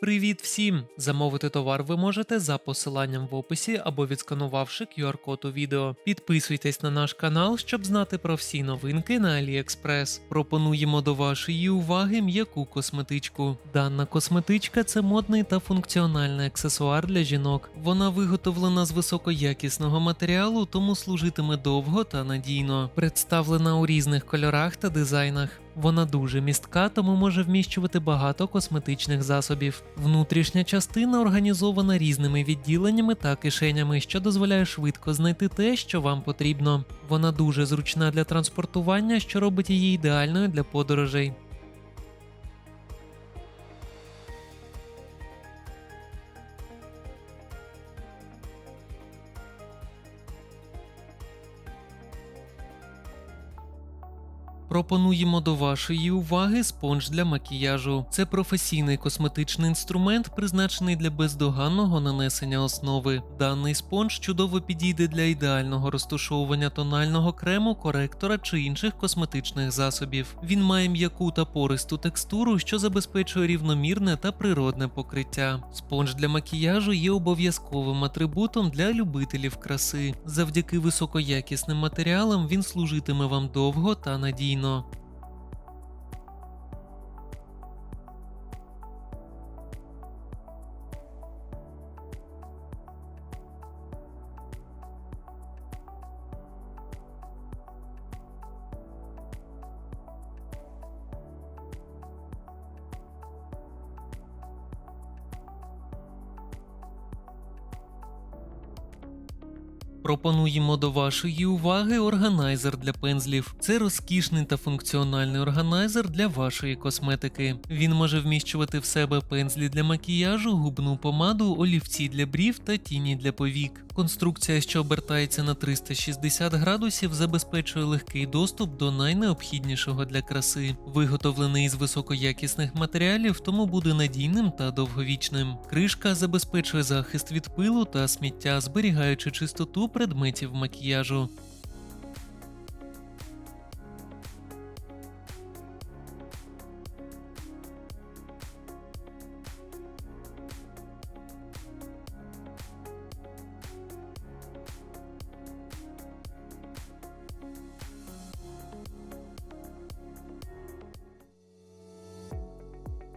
Привіт всім! Замовити товар ви можете за посиланням в описі або відсканувавши QR-код у відео. Підписуйтесь на наш канал, щоб знати про всі новинки на AliExpress. Пропонуємо до вашої уваги м'яку косметичку. Дана косметичка це модний та функціональний аксесуар для жінок. Вона виготовлена з високоякісного матеріалу, тому служитиме довго та надійно. Представлена у різних кольорах та дизайнах. Вона дуже містка, тому може вміщувати багато косметичних засобів. Внутрішня частина організована різними відділеннями та кишенями, що дозволяє швидко знайти те, що вам потрібно. Вона дуже зручна для транспортування, що робить її ідеальною для подорожей. Пропонуємо до вашої уваги спонж для макіяжу. Це професійний косметичний інструмент, призначений для бездоганного нанесення основи. Даний спонж чудово підійде для ідеального розташовування тонального крему, коректора чи інших косметичних засобів. Він має м'яку та пористу текстуру, що забезпечує рівномірне та природне покриття. Спонж для макіяжу є обов'язковим атрибутом для любителів краси. Завдяки високоякісним матеріалам він служитиме вам довго та надійно. no Пропонуємо до вашої уваги органайзер для пензлів. Це розкішний та функціональний органайзер для вашої косметики. Він може вміщувати в себе пензлі для макіяжу, губну помаду, олівці для брів та тіні для повік. Конструкція, що обертається на 360 градусів, забезпечує легкий доступ до найнеобхіднішого для краси. Виготовлений із високоякісних матеріалів, тому буде надійним та довговічним. Кришка забезпечує захист від пилу та сміття, зберігаючи чистоту предметів макіяжу.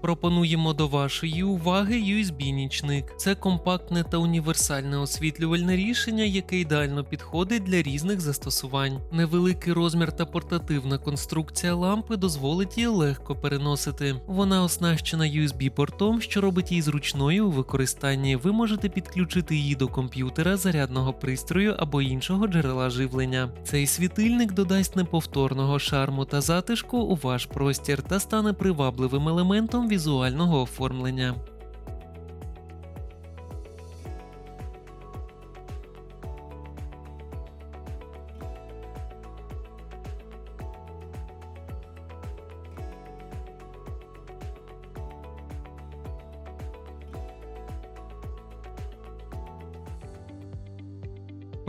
Пропонуємо до вашої уваги USB-нічник. Це компактне та універсальне освітлювальне рішення, яке ідеально підходить для різних застосувань. Невеликий розмір та портативна конструкція лампи дозволить її легко переносити. Вона оснащена USB-портом, що робить її зручною у використанні. Ви можете підключити її до комп'ютера, зарядного пристрою або іншого джерела живлення. Цей світильник додасть неповторного шарму та затишку у ваш простір та стане привабливим елементом візуального оформлення.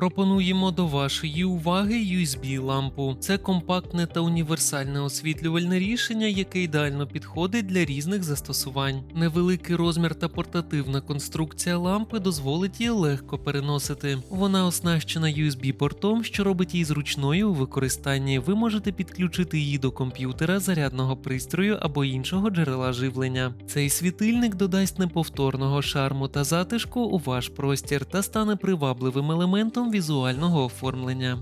Пропонуємо до вашої уваги USB-лампу. Це компактне та універсальне освітлювальне рішення, яке ідеально підходить для різних застосувань. Невеликий розмір та портативна конструкція лампи дозволить її легко переносити. Вона оснащена USB-портом, що робить її зручною у використанні. Ви можете підключити її до комп'ютера, зарядного пристрою або іншого джерела живлення. Цей світильник додасть неповторного шарму та затишку у ваш простір та стане привабливим елементом візуального оформлення.